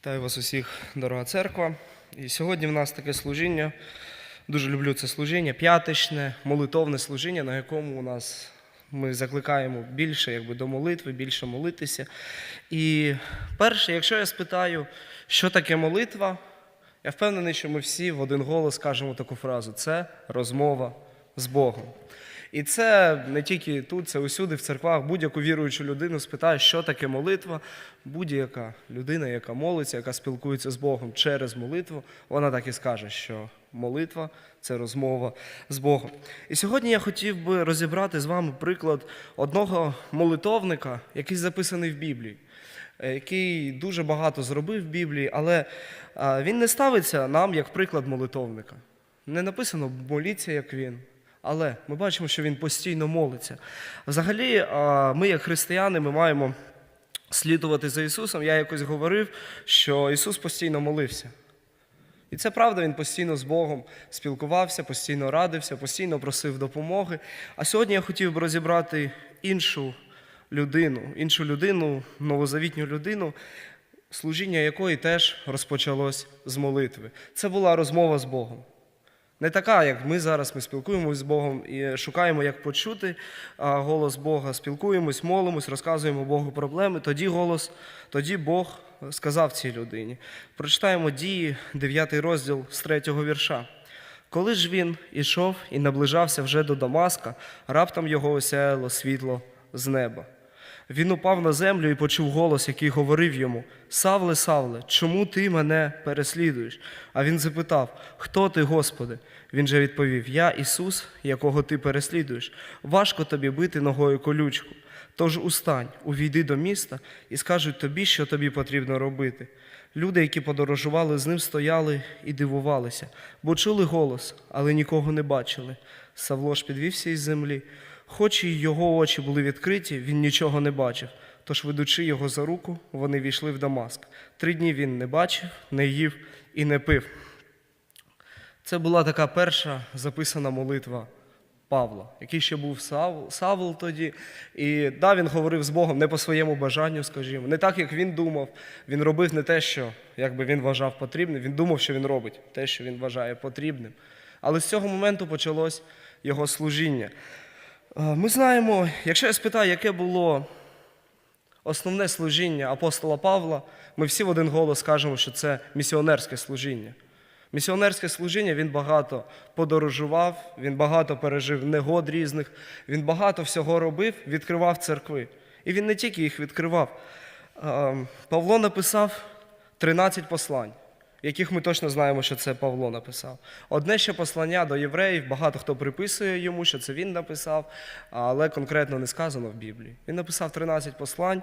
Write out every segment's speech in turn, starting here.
Вітаю вас усіх, дорога церква. І сьогодні в нас таке служіння. Дуже люблю це служіння, п'ятичне, молитовне служіння, на якому у нас ми закликаємо більше якби, до молитви, більше молитися. І перше, якщо я спитаю, що таке молитва, я впевнений, що ми всі в один голос кажемо таку фразу: це розмова з Богом. І це не тільки тут, це усюди, в церквах, будь-яку віруючу людину спитає, що таке молитва. Будь-яка людина, яка молиться, яка спілкується з Богом через молитву, вона так і скаже, що молитва це розмова з Богом. І сьогодні я хотів би розібрати з вами приклад одного молитовника, який записаний в Біблії, е, який дуже багато зробив в Біблії, але він не ставиться нам як приклад молитовника. Не написано моліться, як він. Але ми бачимо, що він постійно молиться. Взагалі, ми, як християни, ми маємо слідувати за Ісусом. Я якось говорив, що Ісус постійно молився. І це правда, він постійно з Богом спілкувався, постійно радився, постійно просив допомоги. А сьогодні я хотів би розібрати іншу людину, іншу людину, новозавітню людину, служіння якої теж розпочалось з молитви. Це була розмова з Богом. Не така, як ми зараз ми спілкуємося з Богом і шукаємо, як почути голос Бога, спілкуємось, молимось, розказуємо Богу проблеми. Тоді голос, тоді Бог сказав цій людині. Прочитаємо дії, 9 розділ з 3 вірша. Коли ж він ішов і наближався вже до Дамаска, раптом його осяяло світло з неба. Він упав на землю і почув голос, який говорив йому: Савле, Савле, чому ти мене переслідуєш? А він запитав: Хто ти, Господи? Він же відповів: Я Ісус, якого ти переслідуєш. Важко тобі бити ногою колючку. Тож устань, увійди до міста і скажуть тобі, що тобі потрібно робити. Люди, які подорожували з ним, стояли і дивувалися, бо чули голос, але нікого не бачили. Савло ж підвівся із землі. Хоч і його очі були відкриті, він нічого не бачив. Тож, ведучи його за руку, вони війшли в Дамаск. Три дні він не бачив, не їв і не пив. Це була така перша записана молитва Павла, який ще був Савл, Савл тоді. І да, він говорив з Богом не по своєму бажанню, скажімо, не так, як він думав. Він робив не те, що якби він вважав потрібним. Він думав, що він робить те, що він вважає потрібним. Але з цього моменту почалось його служіння. Е, Ми знаємо, якщо я спитаю, яке було основне служіння апостола Павла, ми всі в один голос скажемо, що це місіонерське служіння. Місіонерське служіння він багато подорожував, він багато пережив негод різних, він багато всього робив, відкривав церкви. І він не тільки їх відкривав. Е, Павло написав 13 послань, яких ми точно знаємо, що це Павло написав. Одне ще послання до євреїв, багато хто приписує йому, що це він написав, але конкретно не сказано в Біблії. Він написав 13 послань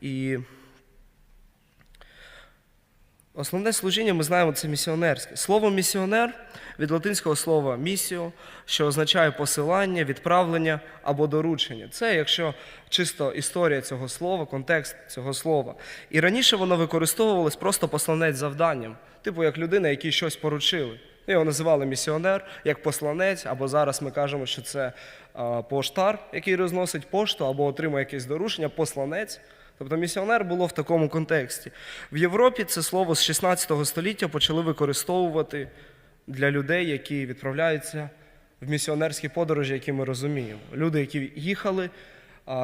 і. Основне служіння ми знаємо це місіонерське. Слово місіонер від латинського слова місіо, що означає посилання, відправлення або доручення. Це якщо чисто історія цього слова, контекст цього слова. І раніше воно використовувалось просто посланець завданням, типу як людина, якій щось поручили. Його називали місіонер як посланець, або зараз ми кажемо, що це поштар, який розносить пошту, або отримує якесь доручення, посланець. Тобто місіонер було в такому контексті. В Європі це слово з 16 століття почали використовувати для людей, які відправляються в місіонерські подорожі, які ми розуміємо. Люди, які їхали,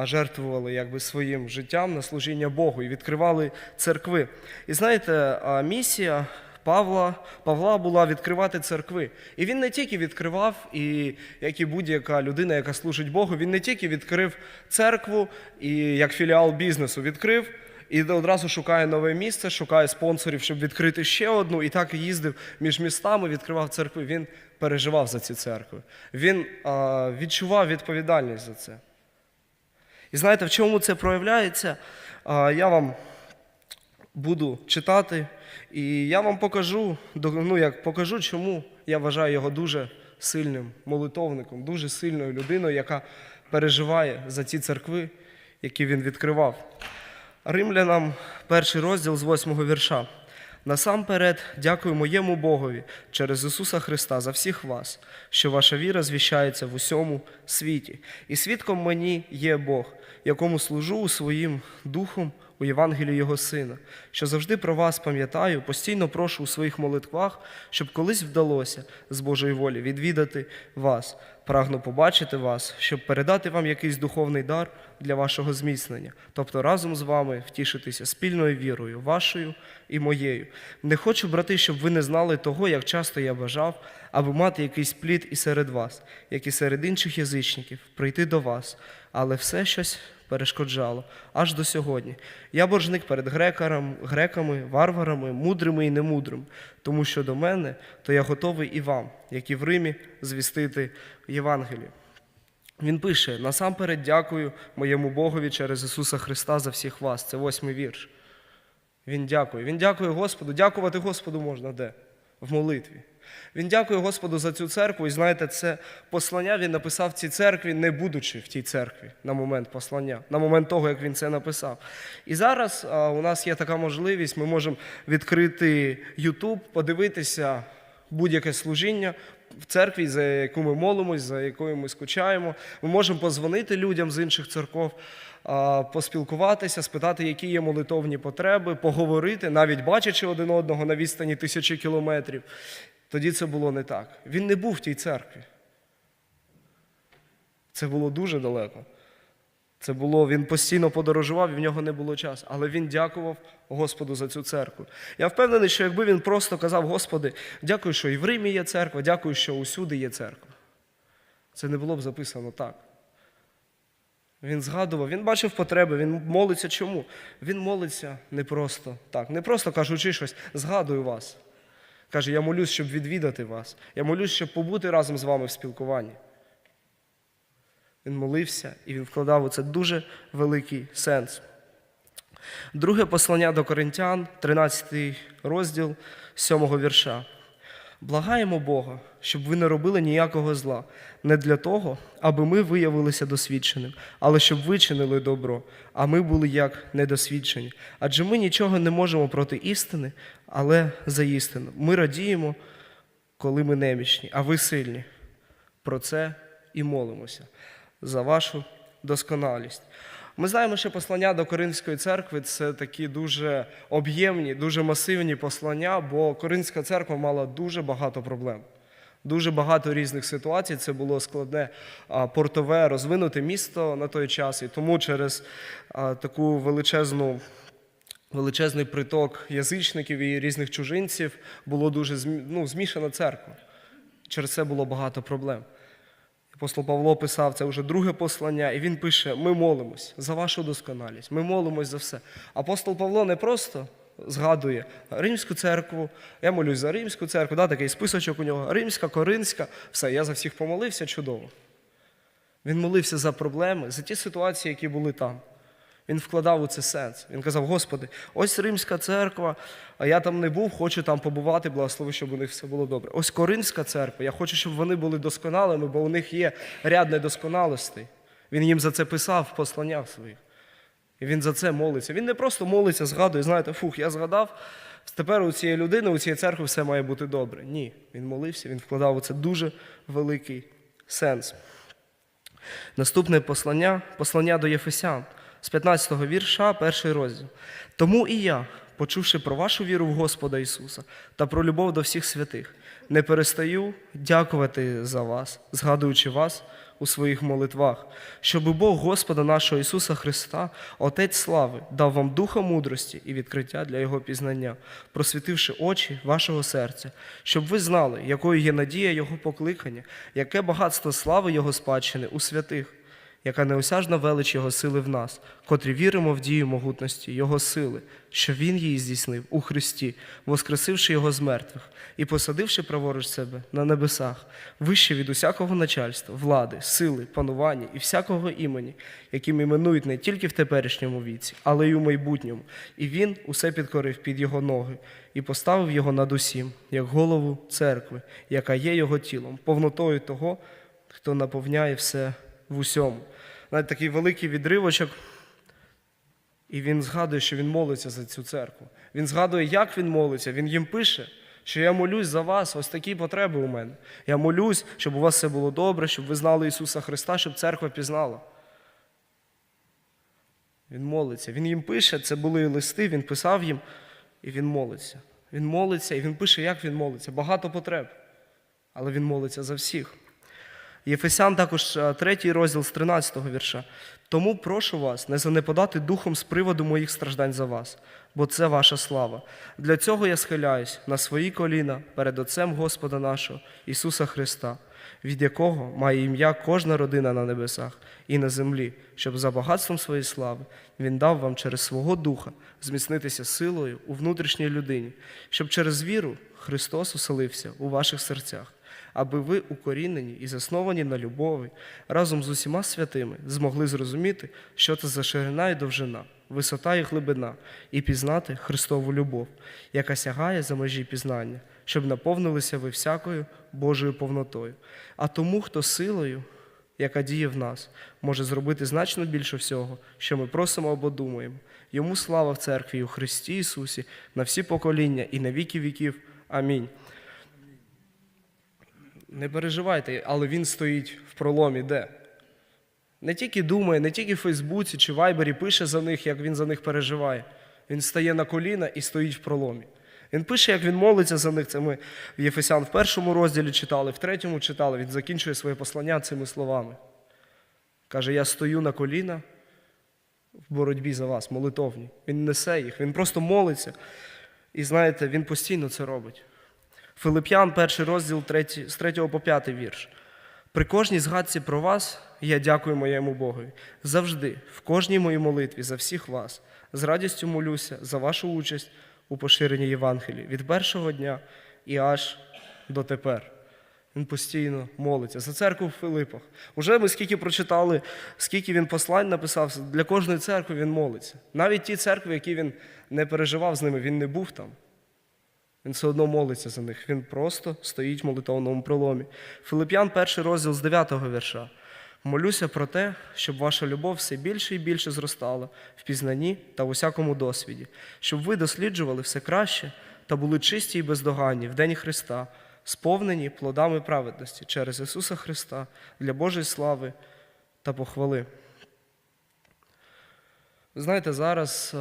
жертвували якби, своїм життям на служіння Богу і відкривали церкви. І знаєте, місія Павла, Павла була відкривати церкви. І він не тільки відкривав, і як і будь-яка людина, яка служить Богу, він не тільки відкрив церкву і як філіал бізнесу відкрив. І одразу шукає нове місце, шукає спонсорів, щоб відкрити ще одну. І так їздив між містами, відкривав церкви. Він переживав за ці церкви. Він а, відчував відповідальність за це. І знаєте, в чому це проявляється? А, я вам буду читати, і я вам покажу, ну як покажу, чому я вважаю його дуже сильним молитовником, дуже сильною людиною, яка переживає за ці церкви, які він відкривав. Римлянам перший розділ з восьмого вірша. Насамперед, дякую моєму Богові через Ісуса Христа за всіх вас, що ваша віра звіщається в усьому світі. І свідком мені є Бог, якому служу своїм духом у Євангелії Його Сина, що завжди про вас пам'ятаю, постійно прошу у своїх молитвах, щоб колись вдалося з Божої волі відвідати вас. Прагну побачити вас, щоб передати вам якийсь духовний дар для вашого зміцнення, тобто разом з вами втішитися спільною вірою, вашою і моєю. Не хочу, брати, щоб ви не знали того, як часто я бажав, аби мати якийсь плід і серед вас, як і серед інших язичників, прийти до вас, але все щось перешкоджало аж до сьогодні. Я боржник перед грекаром, греками, варварами, мудрими і немудрими, тому що до мене, то я готовий і вам, як і в Римі, звістити Євангелію. Він пише: насамперед дякую моєму Богові через Ісуса Христа за всіх вас. Це восьмий вірш. Він дякує. Він дякує Господу. Дякувати Господу можна де? В молитві. Він дякує Господу за цю церкву. І знаєте, це послання він написав цій церкві, не будучи в тій церкві на момент послання, на момент того, як він це написав. І зараз у нас є така можливість, ми можемо відкрити YouTube, подивитися будь-яке служіння в церкві, за яку ми молимось, за якою ми скучаємо. Ми можемо позвонити людям з інших церков, поспілкуватися, спитати, які є молитовні потреби, поговорити, навіть бачачи один одного на відстані тисячі кілометрів. Тоді це було не так. Він не був в тій церкві. Це було дуже далеко. Це було, він постійно подорожував, і в нього не було часу. Але він дякував Господу за цю церкву. Я впевнений, що якби він просто казав, Господи, дякую, що і в Римі є церква, дякую, що усюди є церква. Це не було б записано так. Він згадував, він бачив потреби, він молиться чому? Він молиться не просто так, не просто кажучи щось, згадую вас. Каже, я молюсь, щоб відвідати вас. Я молюсь, щоб побути разом з вами в спілкуванні. Він молився і він вкладав у це дуже великий сенс. Друге послання до Коринтян, 13 розділ 7 вірша. Благаємо Бога, щоб ви не робили ніякого зла, не для того, аби ми виявилися досвідченим, але щоб ви чинили добро, а ми були як недосвідчені. Адже ми нічого не можемо проти істини, але за істину. Ми радіємо, коли ми немічні, а ви сильні. Про це і молимося за вашу досконалість. Ми знаємо, що послання до Коринської церкви це такі дуже об'ємні, дуже масивні послання, бо Коринська церква мала дуже багато проблем. Дуже багато різних ситуацій. Це було складне портове, розвинуте місто на той час. І тому через таку величезну, величезний приток язичників і різних чужинців було дуже ну, змішана церква. Через це було багато проблем. Апостол Павло писав це вже друге послання, і він пише: ми молимось за вашу досконалість, ми молимось за все. Апостол Павло не просто згадує Римську церкву, я молюсь за Римську церкву, да, такий списочок у нього, Римська, Коринська, все, я за всіх помолився, чудово. Він молився за проблеми, за ті ситуації, які були там. Він вкладав у це сенс. Він казав: Господи, ось Римська церква, а я там не був, хочу там побувати, благослови, щоб у них все було добре. Ось Коринська церква, я хочу, щоб вони були досконалими, бо у них є ряд недосконалостей. Він їм за це писав в посланнях своїх. І він за це молиться. Він не просто молиться, згадує, знаєте, фух, я згадав, тепер у цієї людини, у цієї церкви все має бути добре. Ні, він молився, він вкладав у це дуже великий сенс. Наступне послання послання до Єфесян з 15 го вірша, перший розділ. Тому і я, почувши про вашу віру в Господа Ісуса та про любов до всіх святих, не перестаю дякувати за вас, згадуючи вас у своїх молитвах, щоб Бог Господа нашого Ісуса Христа, Отець слави, дав вам духа мудрості і відкриття для Його пізнання, просвітивши очі вашого серця, щоб ви знали, якою є надія Його покликання, яке багатство слави Його спадщини у святих яка неосяжна велич Його сили в нас, котрі віримо в дію могутності Його сили, що Він її здійснив у Христі, воскресивши Його з мертвих і посадивши праворуч себе на небесах, вище від усякого начальства, влади, сили, панування і всякого імені, яким іменують не тільки в теперішньому віці, але й у майбутньому. І Він усе підкорив під Його ноги і поставив його над усім, як голову церкви, яка є його тілом, повнотою того, хто наповняє все в усьому. Навіть такий великий відривочок, і він згадує, що він молиться за цю церкву. Він згадує, як він молиться. Він їм пише, що я молюсь за вас, ось такі потреби у мене. Я молюсь, щоб у вас все було добре, щоб ви знали Ісуса Христа, щоб церква пізнала. Він молиться. Він їм пише, це були листи, він писав їм, і він молиться. Він молиться, і він пише, як він молиться. Багато потреб. Але він молиться за всіх. Єфесян також е, третій розділ з 13-го вірша. Тому прошу вас не занепадати духом з приводу моїх страждань за вас, бо це ваша слава. Для цього я схиляюсь на свої коліна перед Отцем Господа нашого Ісуса Христа, від якого має ім'я кожна родина на небесах і на землі, щоб за багатством своєї слави Він дав вам через свого Духа зміцнитися силою у внутрішній людині, щоб через віру Христос оселився у ваших серцях аби ви, укорінені і засновані на любові, разом з усіма святими змогли зрозуміти, що це за ширина і довжина, висота і глибина, і пізнати Христову любов, яка сягає за межі пізнання, щоб наповнилися ви всякою Божою повнотою. А тому, хто силою, яка діє в нас, може зробити значно більше всього, що ми просимо або думаємо. Йому слава в церкві і у Христі Ісусі на всі покоління і на віки віків. Амінь. Не переживайте, але він стоїть в проломі де? Не тільки думає, не тільки в Фейсбуці чи Вайбері пише за них, як він за них переживає. Він стає на коліна і стоїть в проломі. Він пише, як він молиться за них. Це ми в Єфесян в першому розділі читали, в третьому читали. Він закінчує своє послання цими словами. Каже: Я стою на коліна в боротьбі за вас, молитовні. Він несе їх, він просто молиться. І знаєте, він постійно це робить. Филип'ян, перший розділ 3, з 3 по 5 вірш. При кожній згадці про вас я дякую моєму Богові. Завжди, в кожній моїй молитві за всіх вас, з радістю молюся за вашу участь у поширенні Євангелії від першого дня і аж до тепер. Він постійно молиться за церкву в Филипах. Уже ми скільки прочитали, скільки він послань написав, для кожної церкви він молиться. Навіть ті церкви, які він не переживав з ними, він не був там. Він все одно молиться за них. Він просто стоїть в молитовному проломі. Филип'ян, перший розділ з 9-го вірша. Молюся про те, щоб ваша любов все більше і більше зростала в пізнанні та в усякому досвіді, щоб ви досліджували все краще та були чисті і бездоганні в День Христа, сповнені плодами праведності через Ісуса Христа для Божої слави та похвали. Знаєте, зараз,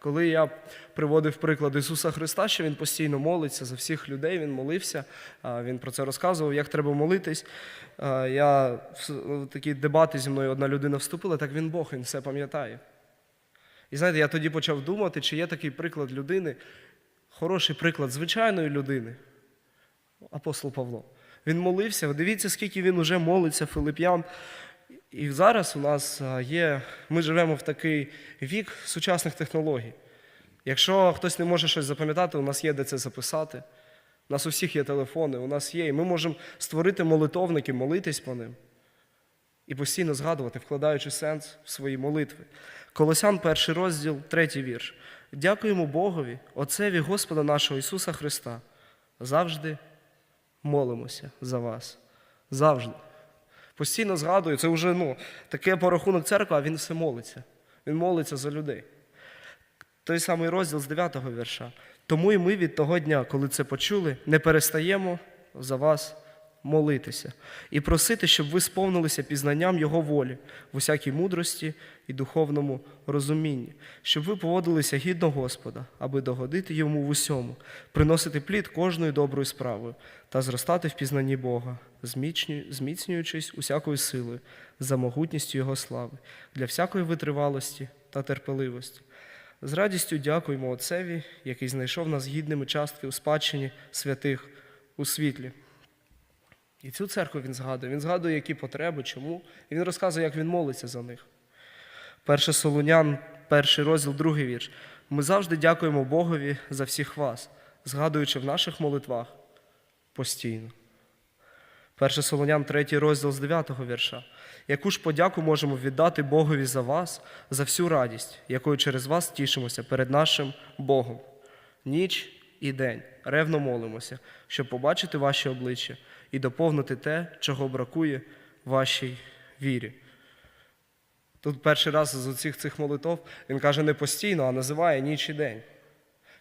коли я приводив приклад Ісуса Христа, що Він постійно молиться за всіх людей, Він молився, Він про це розказував, як треба молитись. Я в такі дебати зі мною одна людина вступила, так він Бог, він все пам'ятає. І знаєте, я тоді почав думати, чи є такий приклад людини, хороший приклад звичайної людини, апостол Павло. Він молився, дивіться, скільки він уже молиться, Филип'ян. І зараз у нас є, ми живемо в такий вік сучасних технологій. Якщо хтось не може щось запам'ятати, у нас є де це записати. У нас у всіх є телефони, у нас є, і ми можемо створити молитовники, молитись по ним і постійно згадувати, вкладаючи сенс в свої молитви. Колосян, перший розділ, третій вірш. Дякуємо Богові, Отцеві Господа нашого Ісуса Христа. Завжди молимося за вас. Завжди. Постійно згадую, це вже ну, таке порахунок церкви, а він все молиться. Він молиться за людей. Той самий розділ з 9 вірша. Тому і ми від того дня, коли це почули, не перестаємо за вас молитися і просити, щоб ви сповнилися пізнанням Його волі в усякій мудрості і духовному розумінні, щоб ви поводилися гідно Господа, аби догодити йому в усьому, приносити плід кожною доброю справою та зростати в пізнанні Бога, зміцнюючись усякою силою за могутністю Його слави, для всякої витривалості та терпеливості. З радістю дякуємо Отцеві, який знайшов нас гідними частки у спадщині святих у світлі. І цю церкву він згадує. Він згадує, які потреби, чому. І він розказує, як він молиться за них. Перше Солунян, перший розділ, другий вірш. Ми завжди дякуємо Богові за всіх вас, згадуючи в наших молитвах постійно. Перше Солонян, третій розділ з 9 вірша. Яку ж подяку можемо віддати Богові за вас, за всю радість, якою через вас тішимося перед нашим Богом. Ніч і день ревно молимося, щоб побачити ваші обличчя і доповнити те, чого бракує вашій вірі. Тут перший раз з усіх цих молитов він каже не постійно, а називає ніч і день.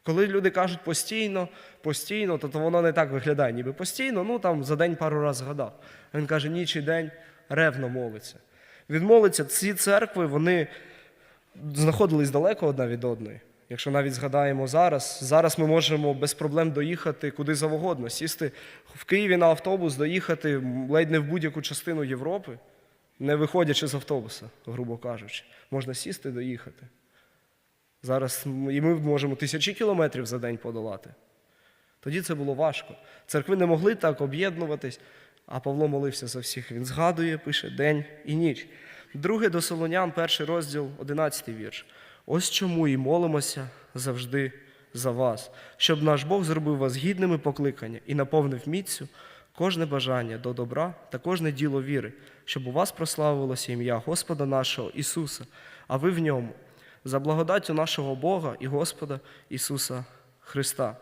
Коли люди кажуть постійно, постійно, то, то воно не так виглядає, ніби постійно, ну там за день пару разів згадав. Він каже, ніч і день ревно молиться. Він молиться, ці церкви, вони знаходились далеко одна від одної. Якщо навіть згадаємо зараз, зараз ми можемо без проблем доїхати куди завгодно, сісти в Києві на автобус, доїхати ледь не в будь-яку частину Європи, не виходячи з автобуса, грубо кажучи. Можна сісти, доїхати. Зараз і ми можемо тисячі кілометрів за день подолати. Тоді це було важко. Церкви не могли так об'єднуватись, а Павло молився за всіх. Він згадує, пише день і ніч. Друге до Солонян, перший розділ, одинадцятий вірш. Ось чому і молимося завжди за вас, щоб наш Бог зробив вас гідними покликання і наповнив міцю кожне бажання до добра та кожне діло віри, щоб у вас прославилося ім'я Господа нашого Ісуса, а ви в ньому, за благодаттю нашого Бога і Господа Ісуса Христа.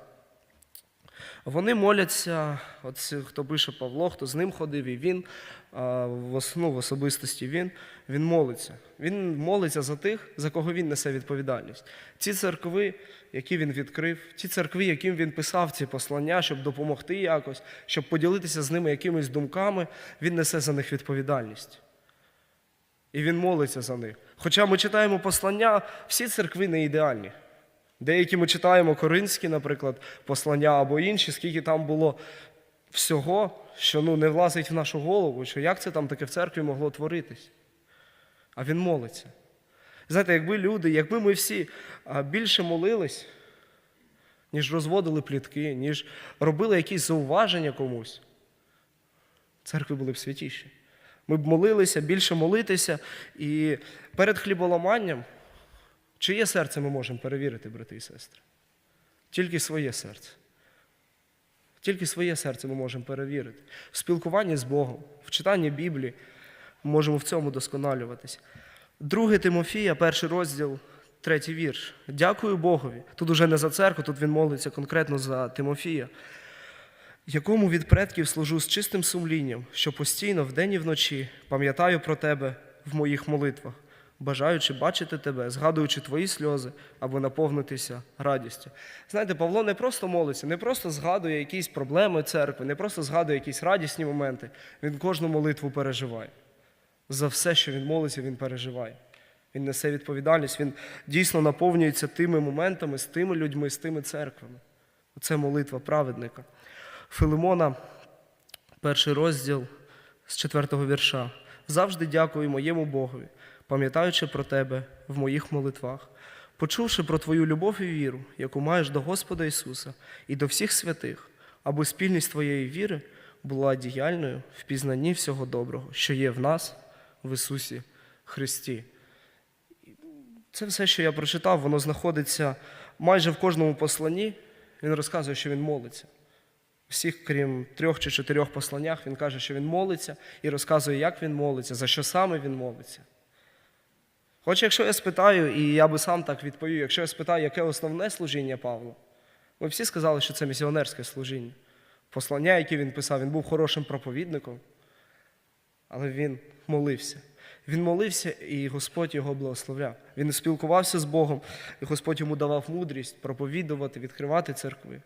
Вони моляться, от хто пише Павло, хто з ним ходив, і він в, ну, в особистості він, він молиться. Він молиться за тих, за кого він несе відповідальність. Ці церкви, які він відкрив, ті церкви, яким він писав ці послання, щоб допомогти якось, щоб поділитися з ними якимись думками, він несе за них відповідальність. І він молиться за них. Хоча ми читаємо послання, всі церкви не ідеальні. Деякі ми читаємо коринські, наприклад, послання або інші, скільки там було всього, що ну, не влазить в нашу голову, що як це там таке в церкві могло творитись. А він молиться. Знаєте, якби люди, якби ми всі більше молились, ніж розводили плітки, ніж робили якісь зауваження комусь, церкви були б святіші. Ми б молилися, більше молитися, і перед хліболаманням Чиє серце ми можемо перевірити, брати і сестри? Тільки своє серце. Тільки своє серце ми можемо перевірити. В спілкуванні з Богом, в читанні Біблії ми можемо в цьому досконалюватися. Друге Тимофія, перший розділ, третій вірш. Дякую Богові. Тут уже не за церкву, тут він молиться конкретно за Тимофія, якому від предків служу з чистим сумлінням, що постійно вдень і вночі пам'ятаю про тебе в моїх молитвах бажаючи бачити тебе, згадуючи твої сльози або наповнитися радістю. Знаєте, Павло не просто молиться, не просто згадує якісь проблеми церкви, не просто згадує якісь радісні моменти. Він кожну молитву переживає. За все, що він молиться, він переживає. Він несе відповідальність, він дійсно наповнюється тими моментами, з тими людьми, з тими церквами. Це молитва праведника. Филимона, перший розділ з четвертого вірша. Завжди дякую моєму Богові, пам'ятаючи про тебе в моїх молитвах, почувши про твою любов і віру, яку маєш до Господа Ісуса і до всіх святих, аби спільність твоєї віри була діяльною в пізнанні всього доброго, що є в нас, в Ісусі Христі. Це все, що я прочитав, воно знаходиться майже в кожному посланні. Він розказує, що він молиться. Всіх, крім трьох чи чотирьох посланнях, він каже, що він молиться і розказує, як він молиться, за що саме він молиться. Хоч якщо я спитаю, і я би сам так відповів, якщо я спитаю, яке основне служіння Павла, ми всі сказали, що це місіонерське служіння. Послання, які він писав, він був хорошим проповідником, але він молився. Він молився, і Господь його благословляв. Він спілкувався з Богом, і Господь йому давав мудрість проповідувати, відкривати церкви.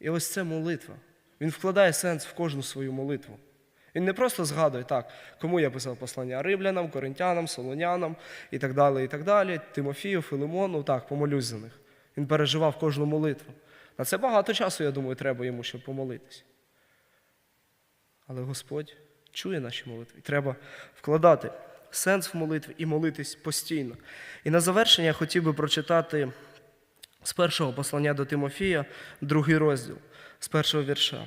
І ось це молитва. Він вкладає сенс в кожну свою молитву. Він не просто згадує так, кому я писав послання римлянам, коринтянам, солонянам і так далі, і так далі, Тимофію, Филимону, так, помолюсь за них. Він переживав кожну молитву. На це багато часу, я думаю, треба йому, щоб помолитись. Але Господь чує наші молитви. І треба вкладати сенс в молитві і молитись постійно. І на завершення я хотів би прочитати з першого послання до Тимофія, другий розділ, з першого вірша.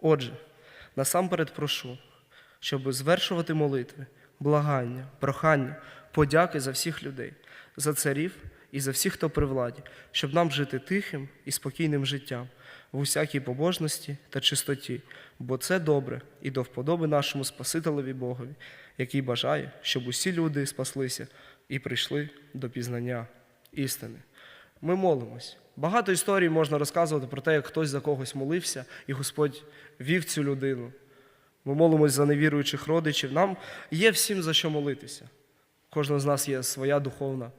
Отже, насамперед прошу, щоб звершувати молитви, благання, прохання, подяки за всіх людей, за царів і за всіх, хто при владі, щоб нам жити тихим і спокійним життям в усякій побожності та чистоті, бо це добре і до вподоби нашому Спасителеві Богові, який бажає, щоб усі люди спаслися і прийшли до пізнання істини. Ми молимось. Багато історій можна розказувати про те, як хтось за когось молився, і Господь вів цю людину. Ми молимось за невіруючих родичів. Нам є всім за що молитися. Кожного з нас є своя духовна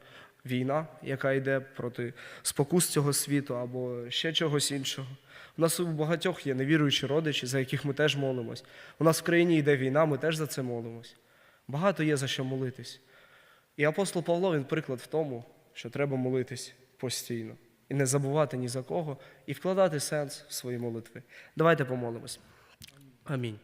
війна, яка йде проти спокус цього світу або ще чогось іншого. У нас у багатьох є невіруючі родичі, за яких ми теж молимось. У нас в країні йде війна, ми теж за це молимось. Багато є за що молитись. І апостол Павло він приклад в тому, що треба молитись постійно і не забувати ні за кого, і вкладати сенс в свої молитви. Давайте помолимось. Амінь.